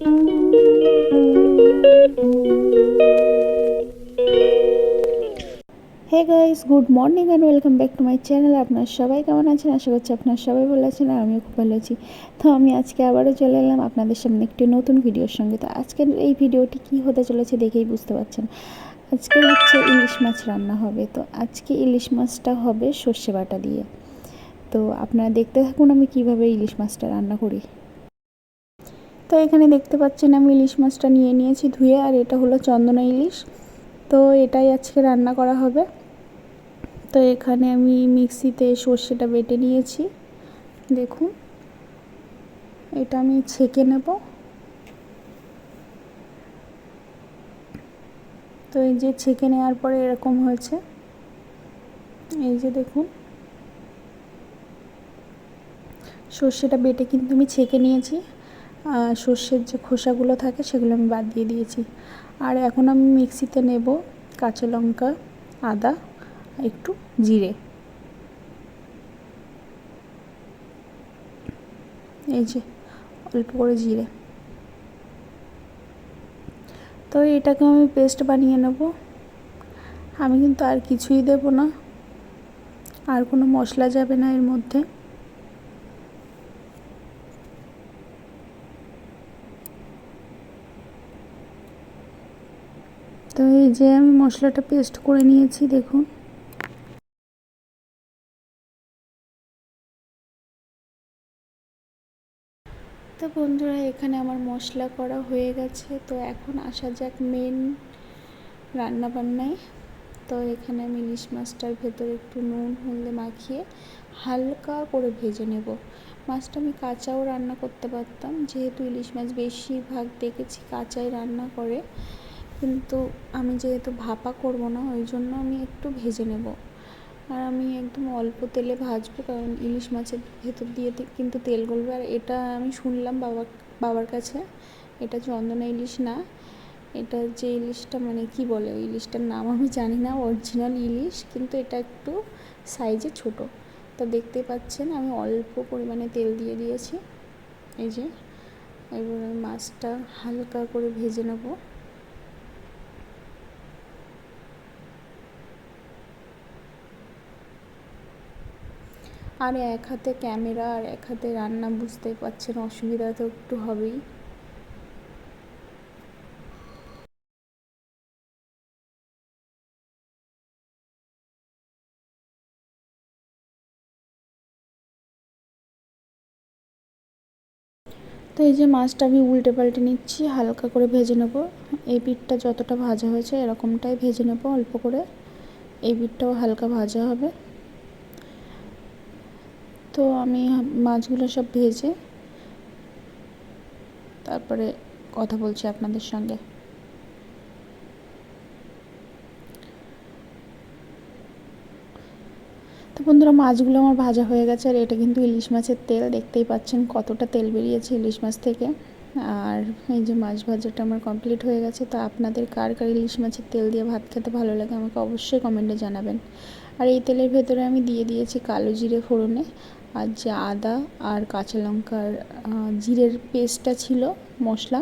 Hey guys good morning and welcome back to my channel আপনার সবাই কেমন আছেন? আশা করছি আপনার সবাই ভালো আছেন আর আমিও খুব ভালো আছি। তো আমি আজকে আবারও চলে এলাম আপনাদের সামনে একটি নতুন ভিডিওর সঙ্গে। তো আজকের এই ভিডিওটি কী হতে চলেছে দেখেই বুঝতে পারছেন। আজকে হচ্ছে ইলিশ মাছ রান্না হবে। তো আজকে ইলিশ মাছটা হবে সর্ষে বাটা দিয়ে। তো আপনারা দেখতে থাকুন আমি কীভাবে ইলিশ মাছটা রান্না করি। তো এখানে দেখতে পাচ্ছেন আমি ইলিশ মাছটা নিয়ে নিয়েছি ধুয়ে, আর এটা হলো চন্দনা ইলিশ। তো এটাই আজকে রান্না করা হবে। তো এখানে আমি মিক্সিতে সর্ষেটা বেটে নিয়েছি। দেখুন, এটা আমি ছেঁকে নেব। তো এই যে ছেঁকে নেওয়ার পরে এরকম হয়েছে। এই যে দেখুন, সর্ষেটা বেটে কিন্তু আমি ছেঁকে নিয়েছি। সর্ষের যে খোসাগুলো থাকে সেগুলো আমি বাদ দিয়ে দিয়েছি। আর এখন আমি মিক্সিতে নেব কাঁচা লঙ্কা, আদা একটু জিরে। এই যে, অল্প করে জিরে। তো এটাকে আমি পেস্ট বানিয়ে নেব। আমি কিন্তু আর কিছুই দেব না। আর কোনো মশলা যাবে না এর মধ্যে। তো এই যে আমি মশলাটা পেস্ট করে নিয়েছি, দেখুন। তো বন্ধুরা, এখানে আমার মশলা করা হয়ে গেছে। তো এখন আসা যাক মেন রান্না বান্নায় তো এখানে আমি ইলিশ মাছটার ভেতরে একটু নুন, হলদে মাখিয়ে হালকা করে ভেজে নেব। মাছটা আমি কাঁচাও রান্না করতে পারতাম, যেহেতু ইলিশ মাছ বেশিরভাগ দেখেছি কাঁচাই রান্না করে। কিন্তু আমি যেহেতু ভাপা করব না, ওই জন্য আমি একটু ভেজে নেব। আর আমি একদম অল্প তেলে ভাজবো, কারণ ইলিশ মাছের ভেতর দিয়ে কিন্তু তেল গলবে। আর এটা আমি শুনলাম বাবা বাবার কাছে, এটা চন্দনা ইলিশ না। এটা যে ইলিশটা মানে কি বলে ওই ইলিশটার নাম আমি জানি না, অরিজিনাল ইলিশ, কিন্তু এটা একটু সাইজে ছোট। তো দেখতে পাচ্ছেন, আমি অল্প পরিমাণে তেল দিয়ে দিয়েছি। এই যে, এবার মাছটা হালকা করে ভেজে নেব। আর এক হাতে ক্যামেরা আর এক হাতে রান্না বুঝতেই পারছেন অসুবিধা তো একটু হবেই। তো এই যে মাছটা আমি উল্টে পাল্টে নিচ্ছি, হালকা করে ভেজে নেব। এই পিঠটা যতটা ভাজা হয়েছে এরকমটাই ভেজে নেব অল্প করে। এই পিঠটাও হালকা ভাজা হবে। তো আমি মাছগুলো সব ভেজে তারপরে কথা বলছি আপনাদের সঙ্গে। তো বন্ধুরা, মাছগুলো আমার ভাজা হয়ে গেছে আর এটা কিন্তু ইলিশ মাছের তেল। দেখতেই পাচ্ছেন কতটা তেল বেরিয়েছে ইলিশ মাছ থেকে। আর এই যে মাছ ভাজাটা আমার কমপ্লিট হয়ে গেছে, তো আপনাদের কার কার ইলিশ মাছের তেল দিয়ে ভাত খেতে ভালো লাগে আমাকে অবশ্যই কমেন্টে জানাবেন। আর এই তেলের ভেতরে আমি দিয়ে দিয়েছি কালো জিরে ফোড়নে। আর যে আদা আর কাঁচা লঙ্কার জিরের পেস্টটা ছিল, মশলা,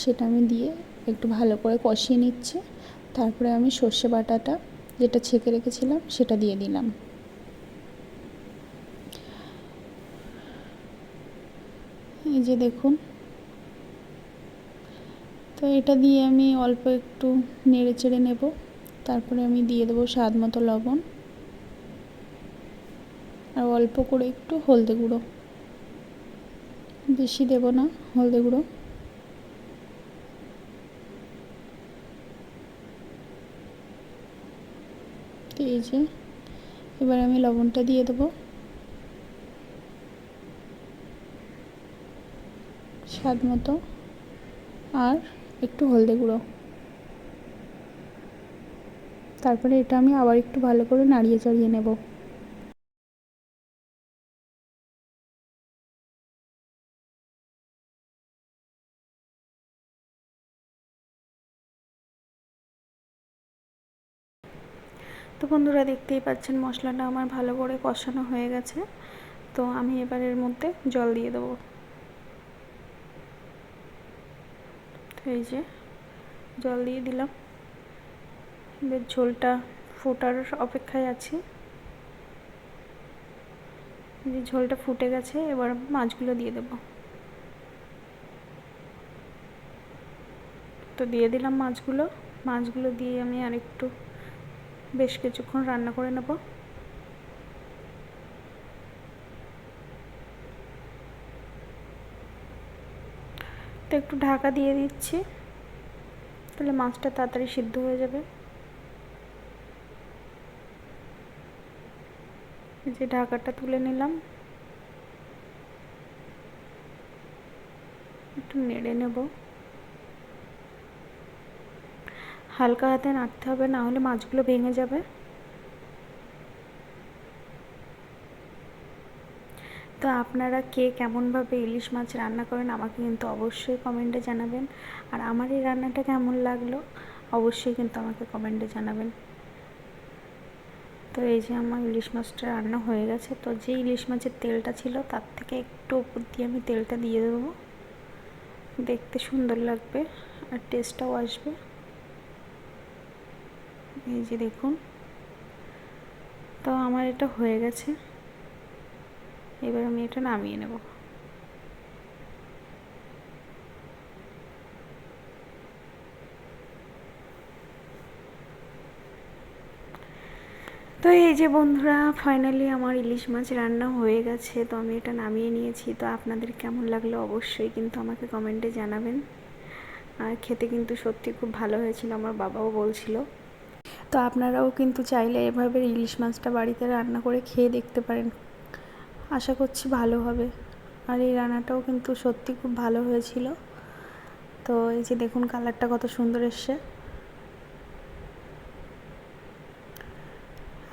সেটা আমি দিয়ে একটু ভালো করে কষিয়ে নিচ্ছি। তারপরে আমি সর্ষে বাটাটা যেটা ছেঁকে রেখেছিলাম, সেটা দিয়ে দিলাম। এই যে দেখুন। তো এটা দিয়ে আমি অল্প একটু নেড়ে চেড়ে নেব। তারপরে আমি দিয়ে দেবো স্বাদ মতো লবণ। আর অল্প করে একটু হলদে গুঁড়ো। বেশি দেব না, হলদে গুঁড়ো। এই যে, এবার আমি লবণটা দিয়ে দেবো। স্বাদ মতো। আর একটু হলদে গুঁড়ো। তারপরে এটা আমি আবার একটু ভালো করে নাড়িয়ে চাড়িয়ে নেব। তো বন্ধুরা দেখতেই পাচ্ছেন মশলাটা আমার ভালো করে কষানো হয়ে গেছে। তো আমি এবার এর মধ্যে জল দিয়ে দেবো। এই যে জল দিয়ে দিলাম। এবার ঝোলটা ফোটার অপেক্ষায় আছি। যে ঝোলটা ফুটে গেছে, এবার মাছগুলো দিয়ে দেবো। তো দিয়ে দিলাম মাছগুলো। মাছগুলো দিয়ে আমি আরেকটু বেশ কিছুক্ষণ রান্না করে নেব। তো একটু ঢাকা দিয়ে দিচ্ছি। তাহলে মাছটা তাড়াতাড়ি সিদ্ধ হয়ে যাবে। যে ঢাকাটা তুলে নিলাম। একটু নেড়ে নেব। হালকা হাতে নাড়তে হবে, না হলে মাছগুলো ভেঙে যাবে। তো আপনারা কে কেমনভাবে ইলিশ মাছ রান্না করেন আমাকে কিন্তু অবশ্যই কমেন্টে জানাবেন। আর আমার এই রান্নাটা কেমন লাগল অবশ্যই কিন্তু আমাকে কমেন্টে জানাবেন। তো এই যে আমার ইলিশ মাছটা রান্না হয়ে গেছে, তো যে ইলিশ মাছের তেলটা ছিল তার থেকে একটু উপর দিয়ে আমি তেলটা দিয়ে দেবো। দেখতে সুন্দর লাগবে আর টেস্টটাও আসবে। এই যে দেখুন। তো আমার এটা হয়ে গেছে। এবার আমি এটা নামিয়ে নেব। তো এই যে বন্ধুরা ফাইনালি আমার ইলিশ মাছ রান্না হয়ে গেছে। তো আমি এটা নামিয়ে নিয়েছি। তো আপনাদের কেমন লাগল অবশ্যই কিন্তু আমাকে কমেন্টে জানাবেন। আর খেতে কিন্তু সত্যি খুব ভালো হয়েছিল, আমার বাবাও বলছিল। তো আপনারাও কিন্তু চাইলে এভাবে ইলিশ মাছটা বাড়িতে রান্না করে খেয়ে দেখতে পারেন। আশা করছি ভালো হবে। আর এই রান্নাটাও কিন্তু সত্যি খুব ভালো হয়েছিল। তো এই যে দেখুন কালারটা কত সুন্দর এসছে।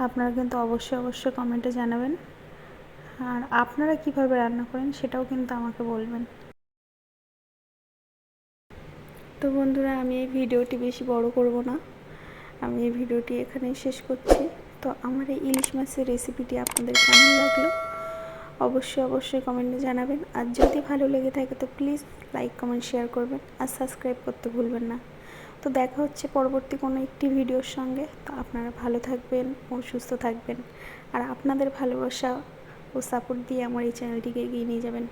আপনারা কিন্তু অবশ্যই অবশ্যই কমেন্টে জানাবেন। আর আপনারা কীভাবে রান্না করেন সেটাও কিন্তু আমাকে বলবেন। তো বন্ধুরা, আমি এই ভিডিওটি বেশি বড় করব না। আমি এই ভিডিওটি এখানেই শেষ করছি। তো আমার এই ইলিশ মাছের রেসিপিটি আপনাদের কেমন লাগল? অবশ্যই অবশ্যই কমেন্টে জানাবেন। আর যদি ভালো লেগে থাকে, তো প্লিজ লাইক কমেন্ট শেয়ার করবেন। আর সাবস্ক্রাইব করতে ভুলবেন না। তো দেখা হচ্ছে পরবর্তী কোনো একটি ভিডিওর সঙ্গে। তো আপনারা ভালো থাকবেন ও সুস্থ থাকবেন। আর আপনাদের ভালোবাসা ও সাপোর্ট দিয়ে আমার এই চ্যানেলটিকে এগিয়ে নিয়ে যাবেন।